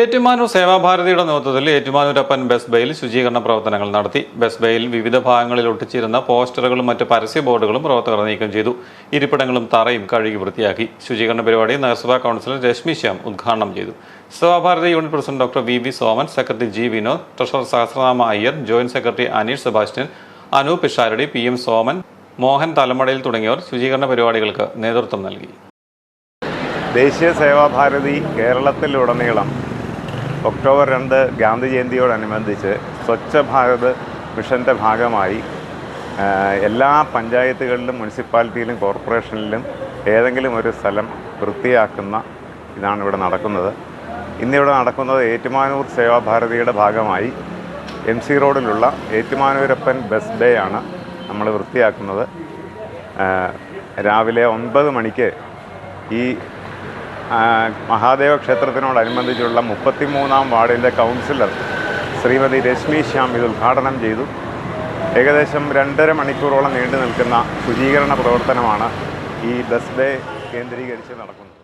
ഏറ്റുമാനൂർ സേവാഭാരതിയുടെ നേതൃത്വത്തിൽ ഏറ്റുമാനൂരപ്പൻ ബസ് ബേയിൽ ശുചീകരണ പ്രവർത്തനങ്ങൾ നടത്തി. ബസ് ബേയിൽ വിവിധ ഭാഗങ്ങളിൽ ഒട്ടിച്ചിരുന്ന പോസ്റ്ററുകളും മറ്റ് പരസ്യ ബോർഡുകളും പ്രവർത്തകർ നീക്കം ചെയ്തു. ഇരിപ്പിടങ്ങളും തറയും കഴുകി വൃത്തിയാക്കി. ശുചീകരണ പരിപാടി നഗരസഭാ കൗൺസിലർ രശ്മി ശ്യാം ഉദ്ഘാടനം ചെയ്തു. Sevabharati unit president doctor V V Soman secretary G Vinod treasurer Sahasranama Iyer joint secretary Aneesh Sebastian Anoop Pisharody P M Soman Mohan തലമടയിൽ തുടങ്ങിയവർ ശുചീകരണ പരിപാടികൾക്ക് നേതൃത്വം നൽകി. ദേശീയ സേവാഭാരതി കേരളത്തിലുടനീളം ഒക്ടോബർ രണ്ട് ഗാന്ധി ജയന്തിയോടനുബന്ധിച്ച് സ്വച്ഛ ഭാരത് മിഷന്റെ ഭാഗമായി എല്ലാ പഞ്ചായത്തുകളിലും മുനിസിപ്പാലിറ്റിയിലും കോർപ്പറേഷനിലും ഏതെങ്കിലും ഒരു സ്ഥലം വൃത്തിയാക്കുന്ന ഇതാണ് ഇവിടെ നടക്കുന്നത്. ഇന്നിവിടെ നടക്കുന്നത് ഏറ്റുമാനൂർ സേവാഭാരതിയുടെ ഭാഗമായി എം സി റോഡിലുള്ള ഏറ്റുമാനൂരപ്പൻ ബസ് ഡേ ആണ് നമ്മൾ വൃത്തിയാക്കുന്നത്. രാവിലെ ഒൻപത് മണിക്ക് ഈ മഹാദേവ ക്ഷേത്രത്തിനോടനുബന്ധിച്ചുള്ള മുപ്പത്തിമൂന്നാം വാർഡിന്റെ കൗൺസിലർ ശ്രീമതി രശ്മി ശ്യാം ഇത് ഉദ്ഘാടനം ചെയ്തു. ഏകദേശം രണ്ടര മണിക്കൂറോളം നീണ്ടു നിൽക്കുന്ന ശുചീകരണ പ്രവർത്തനമാണ് ഈ ബസ് ഡേ കേന്ദ്രീകരിച്ച് നടക്കുന്നത്.